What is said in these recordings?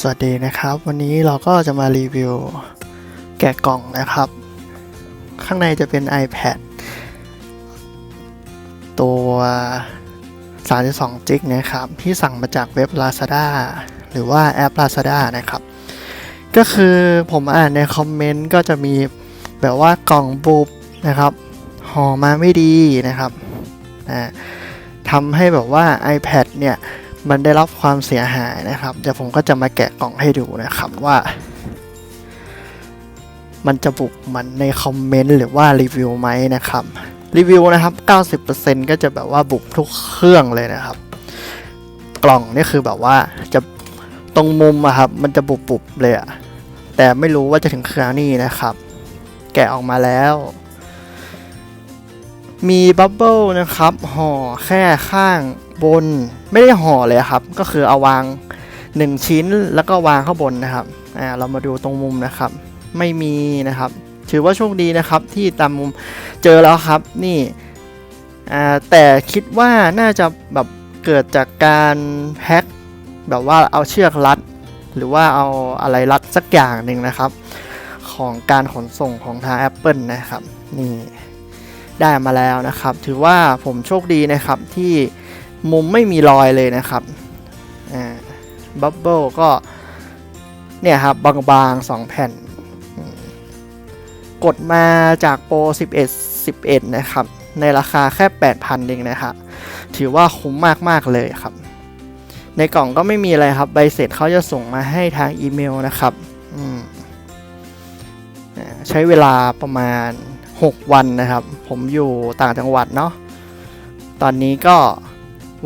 สวัสดีนะครับ วันนี้เราก็จะมารีวิวแกะกล่องนะครับ ข้างในจะเป็น iPad ตัว 32 จิกนะครับ ที่สั่งมาจากเว็บ Lazada หรือว่าแอป Lazada นะครับ ก็คือผมอ่านในคอมเมนต์ก็จะมีแบบว่ากล่องบุบนะครับห่อมาไม่ดีนะครับอ่าทำให้แบบว่า iPad เนี่ย มันได้รับความเสียหายนะครับ เดี๋ยวผมก็จะมาแกะกล่องให้ดูนะครับว่า มันจะบุกมันในคอมเมนต์หรือว่ารีวิวไหมนะครับรีวิวนะครับ 90%ก็จะแบบว่าบุกทุกเครื่องเลยนะครับ กล่องนี่คือแบบว่าจะตรงมุมอะครับ มันจะบุบๆเลยอะแต่ไม่รู้ว่าจะถึงเครื่องนี่นะครับ แกะออกมาแล้ว มีบับเบิลนะครับห่อแค่ข้างบนไม่ได้ห่อเลยครับ ก็คือเอาวาง 1 ชิ้นแล้วก็วางข้างบนนะครับอ่าเรามาดูตรงมุมนะครับ ไม่มีนะครับ ถือว่าโชคดีนะครับที่ตามมุมเจอแล้วครับนี่อ่าแต่คิดว่าน่าจะแบบเกิดจากการแฮ็กแบบว่าเอาเชือกรัด หรือว่าเอาอะไรรัดสักอย่างหนึ่งนะครับ ของการขนส่งของทาง Apple นะครับ นี่ ได้มาแล้วนะครับ ถือว่าผมโชคดีนะครับที่มุมไม่มีรอยเลยนะครับบับเบิลก็เนี่ยครับบางๆ 2 แผ่น กดมาจากโปร11 11 นะครับ ในราคาแค่ 8,000เองนะครับถือว่าคุ้มมาก ๆ เลยครับ ในกล่องก็ไม่มีอะไรครับ ใบเสร็จเขาจะส่งมาให้ทางอีเมลนะครับใช้เวลาประมาณ 6 วันนะครับ ผมอยู่ต่างจังหวัดเนาะตอนนี้ก็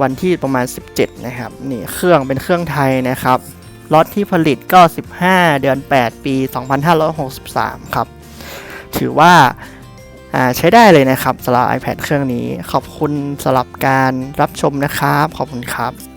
วันที่ประมาณ 17 นะครับ นี่เครื่องเป็นเครื่องไทยนะครับล็อตที่ผลิตก็ 15 เดือน 8 ปี 2563 ครับ ถือว่าอ่าใช้ได้เลยนะครับสำหรับ iPad เครื่องนี้ ขอบคุณสำหรับการรับชมนะครับ ขอบคุณครับ